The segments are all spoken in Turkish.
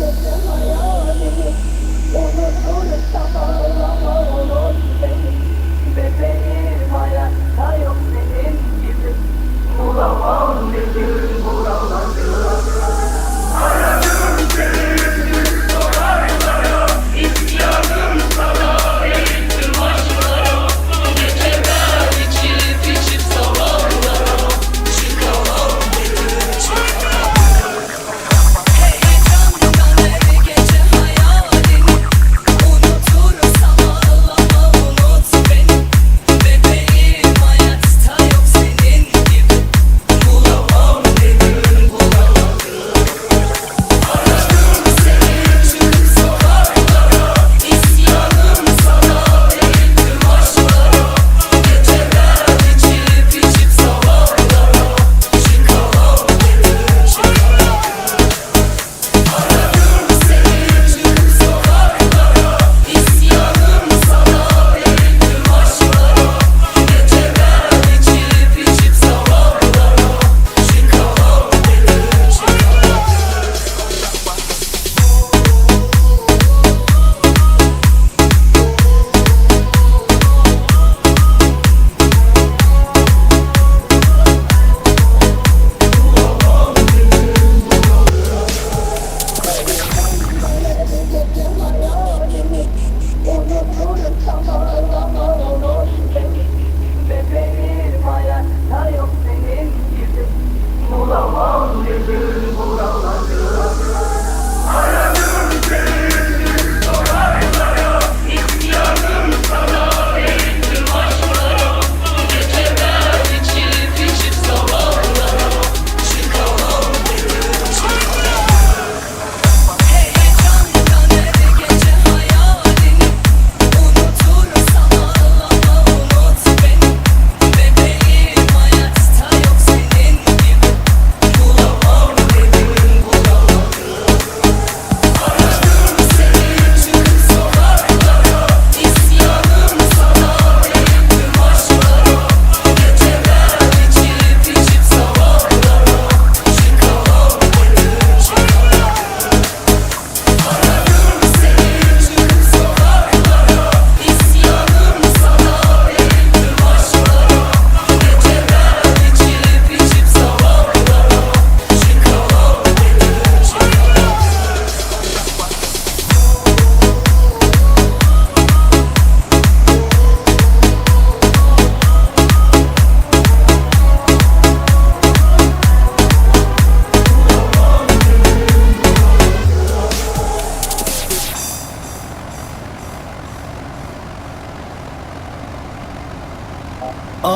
「この通りさまを」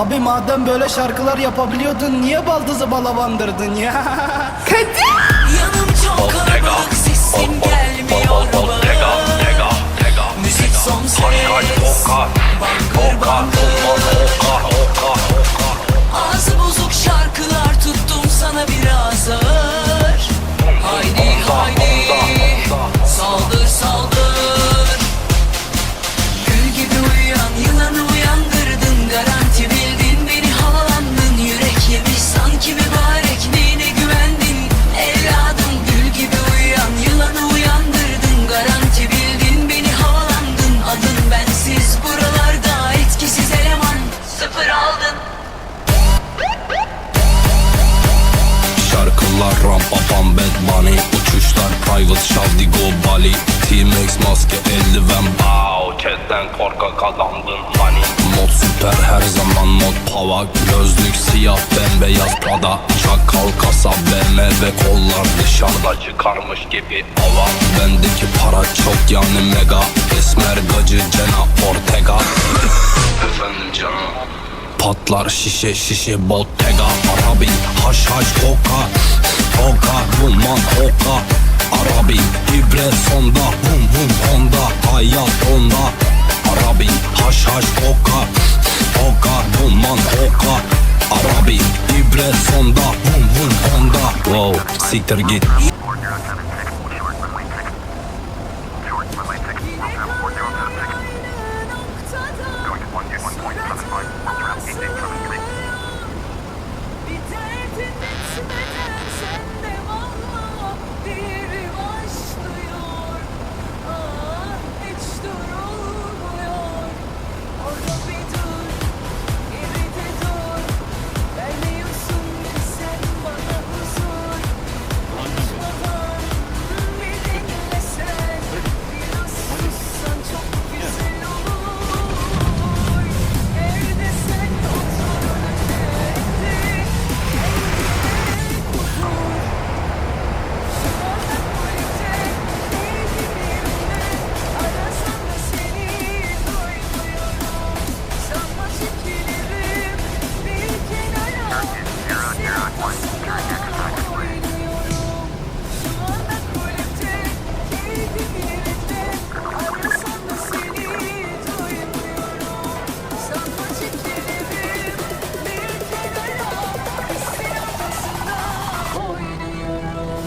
Abi madem böyle şarkılar yapabiliyordun niye baldızı balavandırdın ya? Yanım çok kalabalık sesim gelmiyor mu? Müzik son ses Bangır Şarkılar rampa pam bad bunny Uçuşlar private şavdi go Bali T-Max maske eldiven. Bow chatten korkak adamdın hani Mod süper her zaman mod pava Gözlük siyah bembeyaz pada Çakal kasa BMW kollar dışarıda. Çıkarmış gibi hava. Bendeki para çok yani mega. Esmer gacı Cena Ortega Patlar şişe şişe bottega Arabi haş haş koka Koka duman koka Arabi ibre sonda Bum bum onda Hayat onda. Arabi haş haş koka Koka duman koka Arabi ibre sonda Bum bum onda. Wow siktir git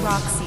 Roxy.